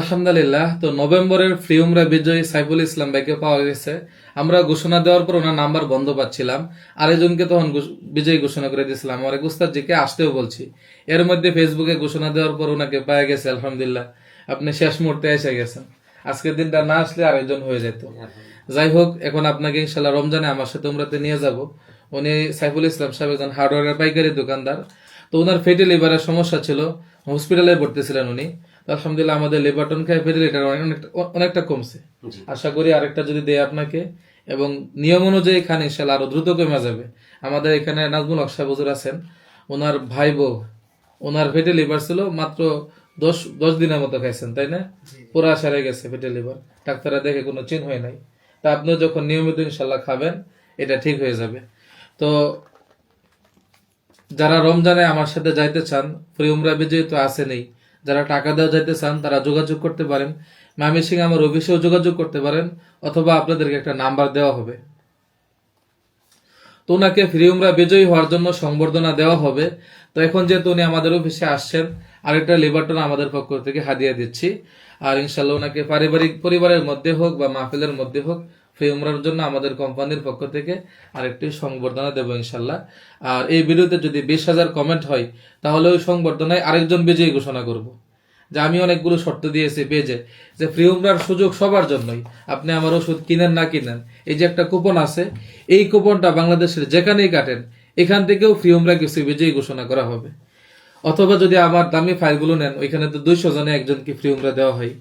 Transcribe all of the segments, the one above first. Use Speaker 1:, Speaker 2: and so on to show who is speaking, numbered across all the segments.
Speaker 1: আলহামদুলিল্লাহ তো নভেম্বরের ফ্রি উমরা বিজয়ী সাইফুল ইসলাম ভাইকে পাওয়া গেছে। আমরা ঘোষণা দেওয়ার পর ওনার নাম্বার বন্ধ পাচ্ছিলাম। আরেকজনকে তখন বিজয়ী ঘোষণা করে দিয়েছিলাম। আমার এক উস্তাদজিকে আসতেও বলছি। এর মধ্যে ফেসবুকে ঘোষণা দেওয়ার পর ওনাকে পাওয়া গেছে, আলহামদুলিল্লাহ। আপনি শেষ মুহূর্তে এসে গেছেন। আজকের দিনটা না আসলে আরেকজন হয়ে যেত। যাই হোক, এখন আপনাকে ইনশাল্লাহ রমজানে আমার সাথে উমরাতে নিয়ে যাব। উনি সাইফুল ইসলাম সাহেব একজন হার্ডওয়্যারের পাইকারি দোকানদার। তো ওনার ফেটে লিভারের সমস্যা ছিল। হসপিটালে ভর্তি ছিলেন উনি আলহামদুলিল্লাহ আমাদের লিভারটন খাই ফেটে লিটার অনেকটা অনেকটা কমছে। আশা করি আরেকটা যদি দেয় আপনাকে। এবং নিয়ম অনুযায়ী খান ইনশাল্লাহ আরও দ্রুত কমে যাবে। আমাদের এখানে নাজমুল অক্সা বজুর আছেন। ওনার ভাই বউ ওনার ফেটে লিভার ছিল মাত্র দশ দশ দিনের মতো খাইছেন তাই না? পুরা সারে গেছে ফেটে লিভার ডাক্তাররা দেখে কোনো চিহ্ন হয় নাই। তা আপনি যখন নিয়মিত ইনশাল্লাহ খাবেন এটা ঠিক হয়ে যাবে। তো যারা রমজানে আমার সাথে যাইতে চান, ফ্রি উমরা বিজয়ী তো আসে নেই, যারা টাকা দেওয়া যাইতে চান, তারা যোগাযোগ করতে পারেন। মামি সিং আমার অফিসেও যোগাযোগ করতে পারেন, অথবা আপনাদেরকে একটা নাম্বার দেওয়া হবে। তো ওনাকে ফ্রি উমরা বিজয়ী হওয়ার জন্য সংবর্ধনা দেওয়া হবে। তো এখন যেহেতু উনি আমাদের অফিসে আসছেন, আরেকটা লিবারটন আমাদের পক্ষ থেকে হাদিয়া দিচ্ছি। আর ইনশাল্লাহ ওনাকে পারিবারিক পরিবারের মধ্যে হোক বা মাহফিলের মধ্যে হোক ফ্রি উমরার জন্য আমাদের কোম্পানির পক্ষ থেকে আরেকটি সংবর্ধনা দেবো ইনশাল্লাহ। আর এই ভিডিওতে যদি বিশ হাজার কমেন্ট হয়, তাহলে ওই সংবর্ধনায় আরেকজন বিজয়ী ঘোষণা করব। যে আমি অনেকগুলো শর্ত দিয়েছি পেজে যে ফ্রি উমরার সুযোগ সবার জন্যই। আপনি আমার ওষুধ কিনেন না কিনেন, এই যে একটা কুপন আছে, এই কুপনটা বাংলাদেশের যেখানেই কাটেন, এখান থেকেও ফ্রি উমরা কিছু বিজয়ী ঘোষণা করা হবে। অথবা যদি আমার দামি ফাইলগুলো নেন, ওইখানে তো দুইশো জনে একজনকে ফ্রি উমরা দেওয়া হয়।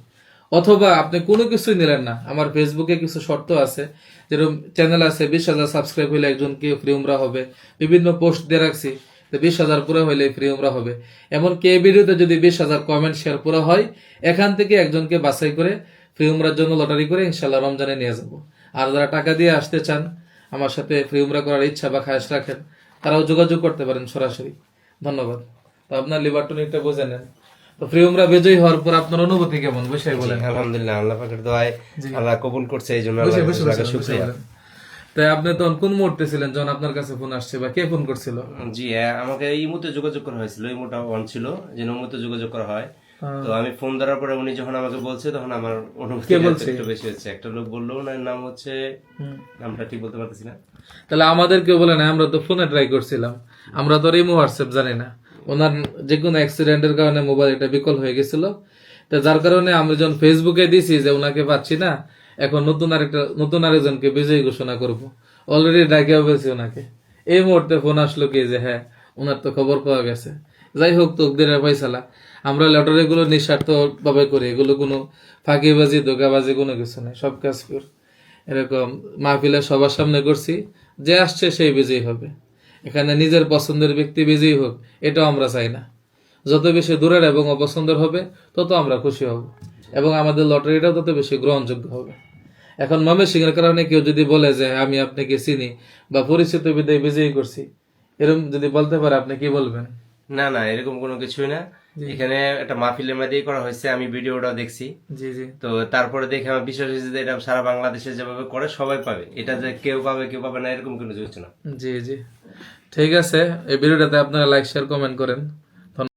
Speaker 1: অথবা আপনি কোনো কিছুই নিলেন না। আমার ফেসবুকে কিছু শর্ত আছে, যেরকম চ্যানেল আছে, বিশ হাজার সাবস্ক্রাইব হইলে একজনকে ফ্রি উমরা হবে। বিভিন্ন পোস্ট দিয়ে রাখছি বিশ হাজার পুরো হইলে ফ্রি উমরা হবে। এমনকি এই ভিডিওতে যদি বিশ হাজার কমেন্ট শেয়ার পুরো হয়, এখান থেকে একজনকে বাছাই করে ফ্রি উমরার জন্য লটারি করে ইনশাল্লাহ রমজানে নিয়ে যাব। আর যারা টাকা দিয়ে আসতে চান, আমার সাথে ফ্রি উমরা করার ইচ্ছা বা খায়াস রাখেন, তারাও যোগাযোগ করতে পারেন সরাসরি। ধন্যবাদ। তো আপনার লিভার টনিকটা বুঝে নেন। তো ফ্রি উমরা বিজয়ী হওয়ার পর আপনার অনুভূতি কেমন? বসে বলেন।
Speaker 2: আলহামদুলিল্লাহ আল্লাহ পাকের দোয়ায় আল্লাহ কবুল করছে এই জন্য শুকরিয়া।
Speaker 1: তাই আপনি তখন কোন মুহূর্তে ছিলেন যখন আপনার কাছে ফোন আসছে বা কে ফোন করছিল?
Speaker 2: জি হ্যাঁ, আমাকে এই মুহূর্তে যোগাযোগ করা হয়েছিল এই মুহূর্তে অন ছিল যে মুহূর্তে যোগাযোগ করা হয়। তো আমি ফোন ধরার পরে উনি যখন আমাকে বলছে তখন আমার অনুভূতি একটু বেশি হচ্ছে। একটা লোক বলল ওনার নাম হচ্ছে নামটা ঠিক বলতে পারতেছি না।
Speaker 1: তাহলে আমাদেরকে বলে না আমরা তো ফোনে ট্রাই করছিলাম। আমরা তো আর রিমো হোয়াটসঅ্যাপ জানি না। ওনার যে কোনো অ্যাক্সিডেন্টের কারণে মোবাইল এটা বিকল হয়ে গেছিল। তো যার কারণে আমি যখন ফেসবুকে দিছি যে ওনাকে পাচ্ছি না, এখন নতুন আরেকটা, নতুন আরেকজনকে বিজয়ী ঘোষণা করব। অলরেডি ডাকিয়ে বলছি ওনাকে। এই মুহূর্তে ফোন আসলো কি যে হ্যাঁ ওনার তো খবর পাওয়া গেছে। যাই হোক তকদিরের ফয়সালা আমরা লটারি গুলো নিঃস্বার্থ ভাবে করি। এগুলো কোনো ফাঁকিবাজি, ধোকাবাজি কোনো কিছু নেই। সব কাজ কর এরকম মাহফিলে সবার সামনে করছি। যে আসছে সেই বিজয়ী হবে। এখানে নিজের পছন্দের ব্যক্তি বিজয়ী হোক এটাও আমরা চাই না। যত বেশি দূরের এবং অপছন্দের হবে তত আমরা খুশি হব। এবং আমাদের লটারিটাও তত বেশি গ্রহণযোগ্য হবে। এখন মমের সিংহের কারণে কেউ যদি বলে যে আমি আপনাকে চিনি বা পরিচিত বিদায় বিজয়ী করছি এরকম যদি বলতে পারে আপনি কি বলবেন?
Speaker 2: না না এরকম কোনো কিছুই না। এখানে একটা মাহফিলের মধ্যেই করা হয়েছে আমি ভিডিওটা দেখছি।
Speaker 1: জি জি।
Speaker 2: তো তারপরে দেখে আমার বিশ্বাস হয়েছে যে এটা সারা বাংলাদেশে যেভাবে করে সবাই পাবে। এটা যে কেউ পাবে কেউ পাবে না এরকম কোনো কিছু না।
Speaker 1: জি জি। ঠিক আছে এই ভিডিওটাতে আপনারা লাইক শেয়ার কমেন্ট করেন।